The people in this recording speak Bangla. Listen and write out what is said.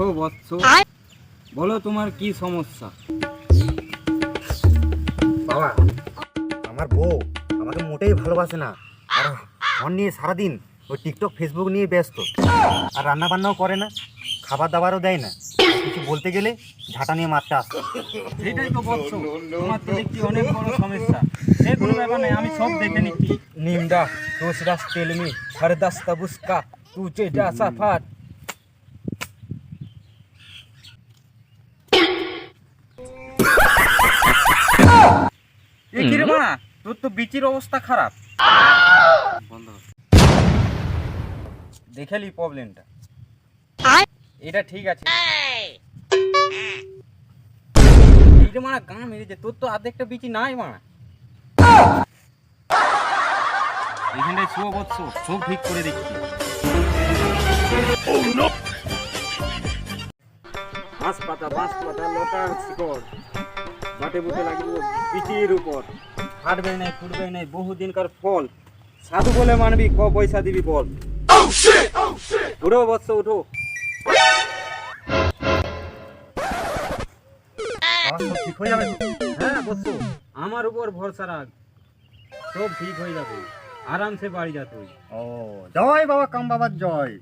ও বৎস বলো তোমার কি সমস্যা? বাবা আমার বউ আমাকে মোটেই ভালোবাসে না। আর ফোন নিয়ে সারাদিন ওই টিকটক ফেসবুক নিয়ে ব্যস্ত। আর রান্না বান্নাও করে না খাবার দাবারও দেয় না। কিছু বলতে গেলে ঝাঁটা নিয়ে মারতে আসতো। সেটাই তো বলছো। তোমার তো দেখছি অনেক বড় সমস্যা। সে কোনো ব্যাপার নেই আমি সব দেখে নিচ্ছি। নিমডা দোষ রাস তেলমি হর দাস্তা বুসকা তু চেটা সাফাট এ দেখেলি প্রবলেমটা এটা ঠিক আছে। এই রে মারা গাঁ মেরেছে তোর তো আধেকটা বিচি নাই মারা। এখানটায় শুভ বৎস সব ঠিক করে পাতা বাঁশ পাতা লতার শিকড়। বাটে বুটে লাগিব বিচির উপর। ফাটবে নাই ফুটবে নাই বহুদিনকার ফল। সাধু বলে মানবি ক পয়সা দিবি বল। উঠো বৎস উঠো। ঠিক হয়ে যাবে? হ্যাঁ বৎস আমার উপর ভরসা রাখ। সব ঠিক হয়ে যাবে। আরামসে বাড়ি যা তুই। ও, জয় বাবা কাম বাবার জয়।